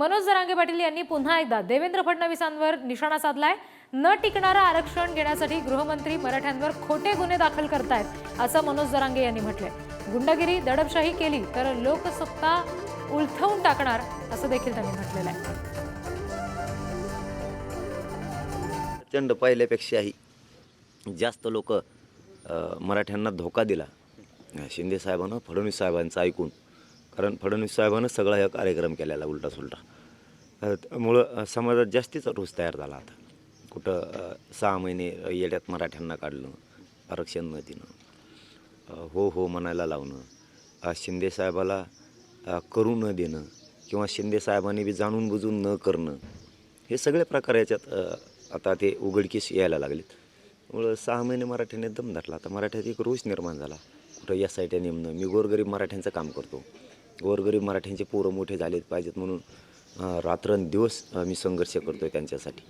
मनोज जरांगे पाटील यांनी पुन्हा एकदा देवेंद्र फडणवीसांवर निशाणा साधलाय. न टिकणारं आरक्षण घेण्यासाठी गृहमंत्री मराठ्यांवर खोटे गुन्हे दाखल करतायत असं मनोज जरांगे यांनी म्हटलंय. गुंडगिरी दडपशाही केली तर लोकसत्ता उलथवून टाकणार असं देखील त्यांनी म्हटलेलं आहे. प्रचंड पहिल्यापेक्षाही जास्त लोक मराठ्यांना धोका दिला. शिंदे साहेबांना फडणवीस साहेबांचं ऐकून कारण फडणवीस साहेबानं सगळा हा कार्यक्रम केलेला उलटा सुलटा. मुळं त्यामुळं समाजात जास्तीच रोष तयार झाला आता. कुठं सहा महिने येड्यात मराठ्यांना काढलं आरक्षण न देणं हो हो म्हणायला लावणं शिंदेसाहेबाला करू न देणं किंवा शिंदेसाहेबांनी बी जाणून बुजून न करणं हे सगळे प्रकार याच्यात आता ते उघडकीस यायला लागलेत. त्यामुळं सहा महिने मराठ्याने दम धरला. आता मराठ्यात एक रोष निर्माण झाला. कुठं या साईटने नेमणं? मी गोरगरीब मराठ्यांचं काम करतो. गोरगरीब मराठ्यांचे पोरं मोठे झालेत पाहिजेत म्हणून रात्रंदिवस मी संघर्ष करतो आहे त्यांच्यासाठी.